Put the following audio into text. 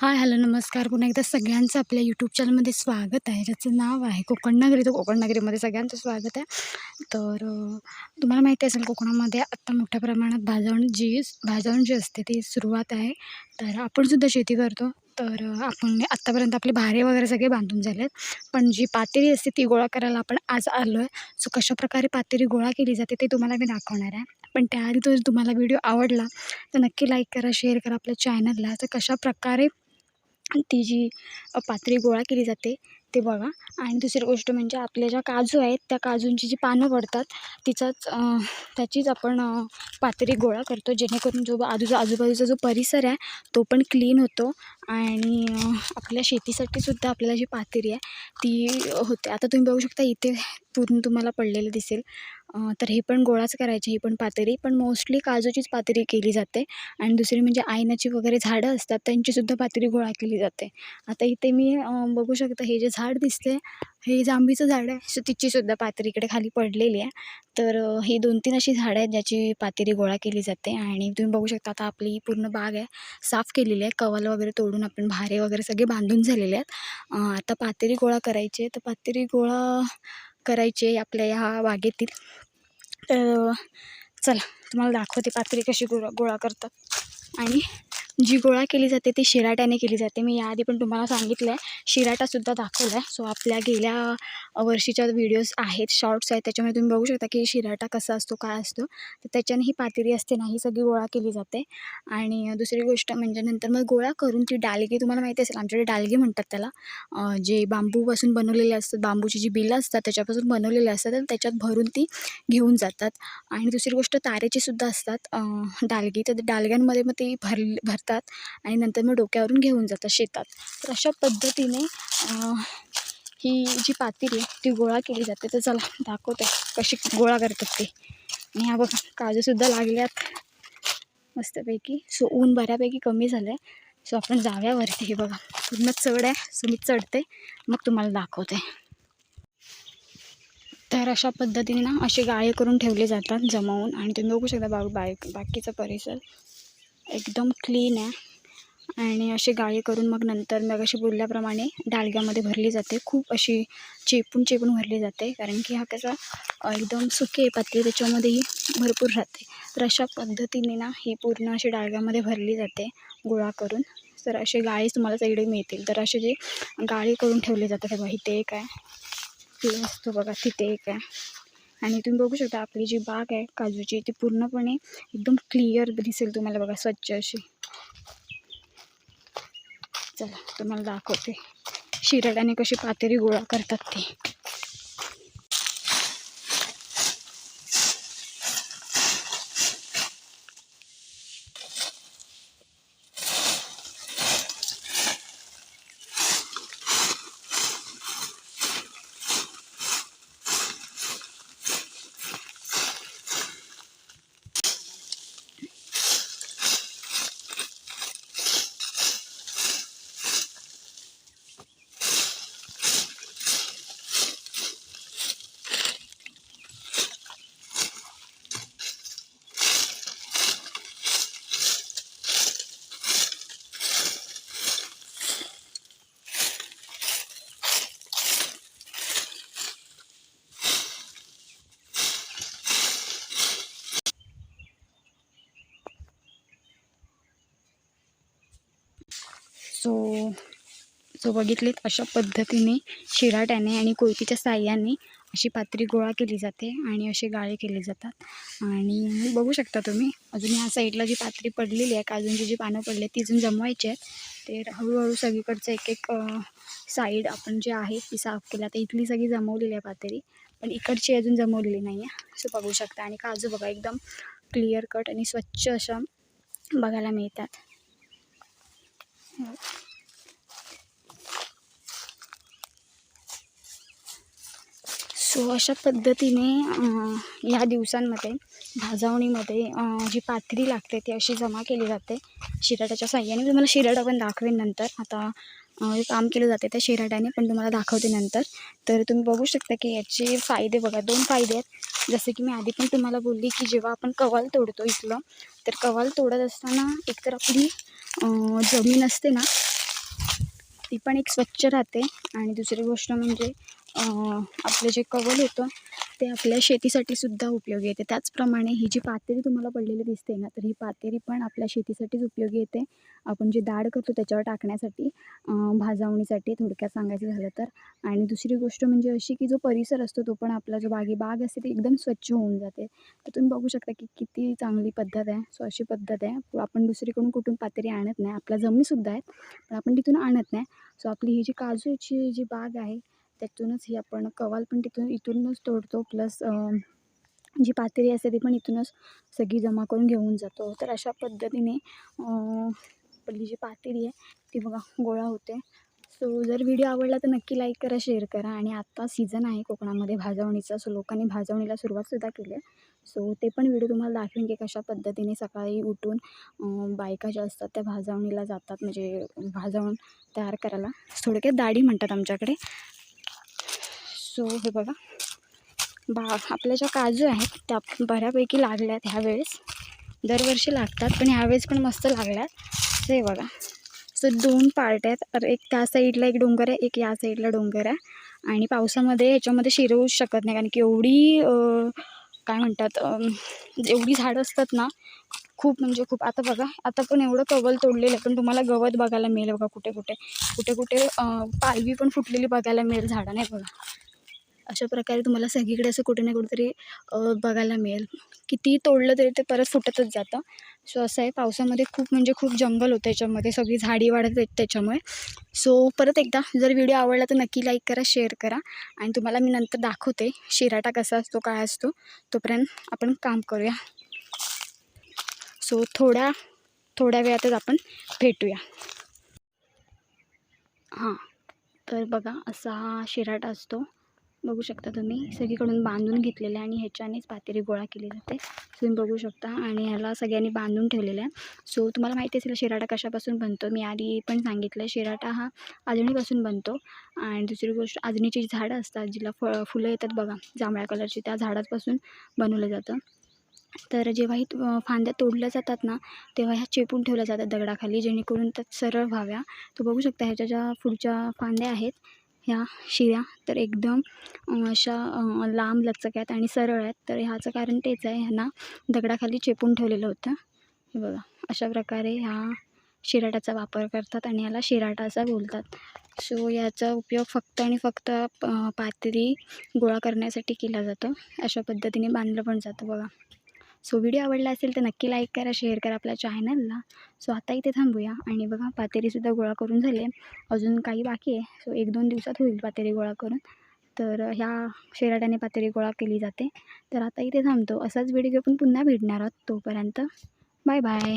Hi hello नमस्कार. पुन्हा एकदा सगळ्यांचं आपल्या यूट्यूब चॅनलमध्ये स्वागत आहे. ज्याचं नाव आहे कोकण नगरी. तर कोकण नगरीमध्ये सगळ्यांचं स्वागत आहे. तर तुम्हाला माहिती असेल कोकणामध्ये आत्ता मोठ्या प्रमाणात भाजवण जी भाजवण जी असते ती सुरुवात आहे. तर आपणसुद्धा शेती करतो. तर आपण आत्तापर्यंत आपले भारे वगैरे सगळे बांधून झाले पण जी पातेरी असते ती गोळा करायला आपण आज आलो आहे सो कशाप्रकारे पातेरी गोळा केली जाते ते तुम्हाला मी दाखवणार आहे. पण त्याआधी जर तुम्हाला व्हिडिओ आवडला तर नक्की लाईक करा शेअर करा आपल्या चॅनलला तर कशाप्रकारे ती जी पात्री गोळा केली जाते ते बघा. आणि दुसरी गोष्ट म्हणजे आपल्या ज्या काजू आहेत त्या काजूंची जी पानं पडतात तिचाच त्याचीच आपण पातळी गोळा करतो. जेणेकरून जो आजूचा आजूबाजूचा जो परिसर आहे तो पण क्लीन होतो. आणि आपल्या शेतीसाठी सुद्धा आपल्याला जी पातळी आहे ती होते. आता तुम्ही बघू शकता इथे पूर्ण तुम्हाला पडलेलं दिसेल. तर हे पण गोळाच करायचे ही पण पातेरी पण मोस्टली काजूचीच पातेरी केली जाते. आणि दुसरी म्हणजे आयनाची वगैरे झाडं असतात त्यांचीसुद्धा पातेरी गोळा केली जाते. आता इथे मी बघू शकता हे जे झाड दिसते हे जांभीचं झाड आहे सो तिचीसुद्धा पातेरी इकडे खाली पडलेली आहे. तर ही दोन तीन अशी झाडं आहेत ज्याची पातेरी गोळा केली जाते. आणि तुम्ही बघू शकता आता आपली पूर्ण बाग आहे साफ केलेली आहे. कवाल वगैरे तोडून आपण भारे वगैरे सगळे बांधून झालेले आहेत. आता पातेरी गोळा करायची आहे. तर पातेरी गोळा करायची आहे आपल्या ह्या बागेतील तर चला तुम्हाला दाखवते पात्री कशी गोळा गोळा करतात. आणि जी गोळा केली जाते ती शिराट्याने केली जाते. मी याआधी पण तुम्हाला सांगितलं आहे शिराटासुद्धा दाखवला आहे सो आपल्या गेल्या वर्षीच्या व्हिडिओज आहेत शॉर्ट्स आहेत. त्याच्यामध्ये तुम्ही बघू शकता की शिराटा कसा असतो काय असतो. तर त्याच्याने ही पातेरी असते ना ही सगळी गोळा केली जाते. आणि दुसरी गोष्ट म्हणजे नंतर मग गोळा करून ती डालगी तुम्हाला माहिती असेल आमच्याकडे डालगी म्हणतात त्याला. जे बांबूपासून बनवलेले असतात बांबूची जी बिलं असतात त्याच्यापासून बनवलेले असतात. आणि त्याच्यात भरून ती घेऊन जातात. आणि दुसरी गोष्ट तारेचीसुद्धा असतात डालगी. तर डालग्यांमध्ये मग ती भर भरतात. आणि नंतर मग डोक्यावरून घेऊन जातात शेतात. तर अशा पद्धतीने ही जी पातेरी आहे ती गोळा केली जाते. तर चला दाखवते कशी गोळा करतात ते. आणि ह्या बघा काजूसुद्धा लागल्यात. मस्तपैकी. सो ऊन बऱ्यापैकी कमी झालं आहे सो आपण जाव्यावरती हे बघा पूर्ण चढ आहे. सो मी चढते. मग तुम्हाला दाखवते. तर अशा पद्धतीने ना असे गाळे करून ठेवले जातात जमावून. आणि तुम्ही बघू शकता बा बाय बाकीचा परिसर. एकदम क्लीन आहे. आणि असे गाळे करून मग नंतर मग अशी बोलल्याप्रमाणे डालग्यामध्ये भरली जाते. खूप अशी चेपून चेपून भरली जाते. कारण की हा कसा एकदम सुके पातळी त्याच्यामध्येही भरपूर राहते. तर अशा पद्धतीने ना ही पूर्ण अशी डालग्यामध्ये भरली जाते गोळा करून. तर असे गाळे तुम्हाला सगळे मिळतील. तर असे जे गाळे करून ठेवले जातात हे बघा इथे एक आहे. तिथे असतो बघा तिथे एक आहे. आणि तुम्ही बघू शकता आपली जी बाग आहे काजूची ती पूर्णपणे एकदम क्लिअर दिसेल तुम्हाला बघा स्वच्छ अशी. चला तुम्हाला दाखवते. शिरड्याने कशी पातेरी गोळा करतात ते सो सो बघितलीत अशा पद्धतीने शिराट्याने आणि कोयतीच्या साह्याने अशी पात्री गोळा केली जाते आणि असे गाळे केले जातात. आणि बघू शकता तुम्ही अजून ह्या साईडला जी पात्री पडलेली आहे काजूंची जी पानं पडली आहेत ती अजून जमवायची आहेत. ते हळूहळू सगळीकडचं एक एक साईड आपण जे आहे ती साफ केली. आता इथली सगळी जमवलेली आहे पातेरी पण इकडची अजून जमवलेली नाही आहे असं बघू शकता. आणि काजू बघा एकदम क्लिअर कट आणि स्वच्छ अशा बघायला मिळतात. सो अशा पद्धतीने ह्या दिवसांमध्ये भाजवणीमध्ये जी पाथरी लागते ती अशी जमा केली जाते. शिराट्याच्या साह्याने. तुम्हाला शिराटा पण दाखवेन नंतर. आता काम केलं जाते त्या शिराट्याने पण तुम्हाला दाखवते नंतर. तर तुम्ही बघू शकता की याचे फायदे बघा. दोन फायदे आहेत. जसे की मी आधी पण तुम्हाला बोलली की जेव्हा आपण कवाल तोडतो इथलं तर कवाल तोडत असताना एकतर आपली जमीन असते ना ती पण एक स्वच्छ राहते. आणि दुसरी गोष्ट म्हणजे आपलं जे कवल होतं ते आपल्या शेतीसाठी सुद्धा उपयोगी येते. त्याचप्रमाणे ही जी पातेरी तुम्हाला पडलेली दिसते ना तर ही पातेरी पण आपल्या शेतीसाठीच उपयोगी येते. आपण जे डाळ करतो त्याच्यावर टाकण्यासाठी भाजवणीसाठी भाजावणीसाठी थोडक्यात सांगायचं झालं तर. आणि दुसरी गोष्ट म्हणजे अशी की जो परिसर असतो तो पण आपला जो बागी बाग असते ती एकदम स्वच्छ होऊन जाते. तर तुम्ही बघू शकता की किती चांगली पद्धत आहे सो अशी पद्धत आहे. आपण दुसरीकडून कुठून पातेरी आणत नाही. आपल्या जमिनीसुद्धा आहेत पण आपण तिथून आणत नाही. सो आपली ही जी काजूची जी बाग आहे त्यातूनच ही आपण कवाल पण तिथून इथूनच तोडतो. प्लस जी पातेरी असते ती पण इथूनच सगळी जमा करून घेऊन जातो. तर अशा पद्धतीने आपली जी पातेरी आहे ती बघा गोळा होते. सो जर व्हिडिओ आवडला तर नक्की लाईक करा शेअर करा. आणि आत्ता सीझन आहे कोकणामध्ये भाजवणीचा. सो लोकांनी भाजवणीला सुरुवातसुद्धा केली आहे. सो ते पण व्हिडिओ तुम्हाला दाखवेन की कशा पद्धतीने सकाळी उठून बायका ज्या असतात त्या भाजवणीला जातात. म्हणजे भाजवून तयार करायला. थोडक्यात दाढी म्हणतात आमच्याकडे. सो हे बघा. बा आपल्या ज्या काजू आहेत त्या बऱ्यापैकी लागल्या आहेत ह्यावेळेस. दरवर्षी लागतात पण ह्यावेळेस पण मस्त लागल्यात. सो हे बघा. सो दोन पार्ट आहेत. एक त्या साईडला एक डोंगर आहे एक या साईडला डोंगर आहे. आणि पावसामध्ये ह्याच्यामध्ये शिरवू शकत नाही कारण की एवढी काय म्हणतात एवढी झाडं असतात ना खूप म्हणजे खूप. आता बघा आता पण एवढं कवल तोडलेलं आहे पण तुम्हाला गवत बघायला मिळेल बघा कुठे कुठे. कुठे कुठे पालवी पण फुटलेली बघायला मिळेल झाडं नाही बघा. अशा प्रकारे तुम्हाला सगळीकडे असं कुठे ना कुठेतरी बघायला मिळेल. किती तोडलं तरी ते परत फुटतच जातं. सो असं आहे पावसामध्ये खूप म्हणजे खूप जंगल होतं याच्यामध्ये. सगळी झाडी वाढत आहेत त्याच्यामुळे. सो परत एकदा जर व्हिडिओ आवडला तर नक्की लाईक करा शेअर करा. आणि तुम्हाला मी नंतर दाखवते शिराटा कसा असतो काय असतो. तोपर्यंत आपण काम करूया. सो थोड्या थोड्या वेळातच आपण भेटूया. हां. तर बघा असा हा शिराटा असतो. बघू शकता तुम्ही. सगळीकडून बांधून घेतलेलं आहे आणि ह्याच्यानेच पातेरी गोळा केली जाते. तुम्ही बघू शकता. आणि ह्याला सगळ्यांनी बांधून ठेवलेलं आहे. सो तुम्हाला माहिती असेल शिराटा कशापासून बनतो? मी आधी पण सांगितलं शिराटा हा आजणीपासून बनतो. आणि दुसरी गोष्ट आजणीची झाडं असतात जिला फ फुलं येतात बघा. जांभळ्या कलरची त्या झाडापासून बनवलं जातं. तर जेव्हा ही फांद्या तोडल्या जातात ना तेव्हा ह्या चेपून ठेवल्या जातात दगडाखाली जेणेकरून त्या सरळ व्हाव्या. तो बघू शकता ह्याच्या ज्या पुढच्या फांद्या आहेत ह्या शिऱ्या तर एकदम अशा लांब लचक आहेत आणि सरळ आहेत. तर ह्याचं कारण तेच आहे ह्यांना दगडाखाली चेपून ठेवलेलं होतं. हे बघा अशा प्रकारे ह्या शिराटाचा वापर करतात आणि याला शिराटा असा बोलतात. सो याचा उपयोग फक्त आणि फक्त पातरी गोळा करण्यासाठी केला जातो. अशा पद्धतीने बांधलं पण जातं बघा. सो व्हिडिओ आवडला असेल तर नक्की लाईक करा शेअर करा आपल्या चॅनलला. सो आता इथे थांबूया आणि बघा पातेरीसुद्धा गोळा करून झाले अजून काही बाकी आहे. सो एक दोन दिवसात होईल पातेरी गोळा करून. तर ह्या शेराट्याने पातेरी गोळा केली जाते. तर आता इथे थांबतो. असाच व्हिडिओ घेऊन पुन्हा भेटणार आहोत तोपर्यंत. Bye bye.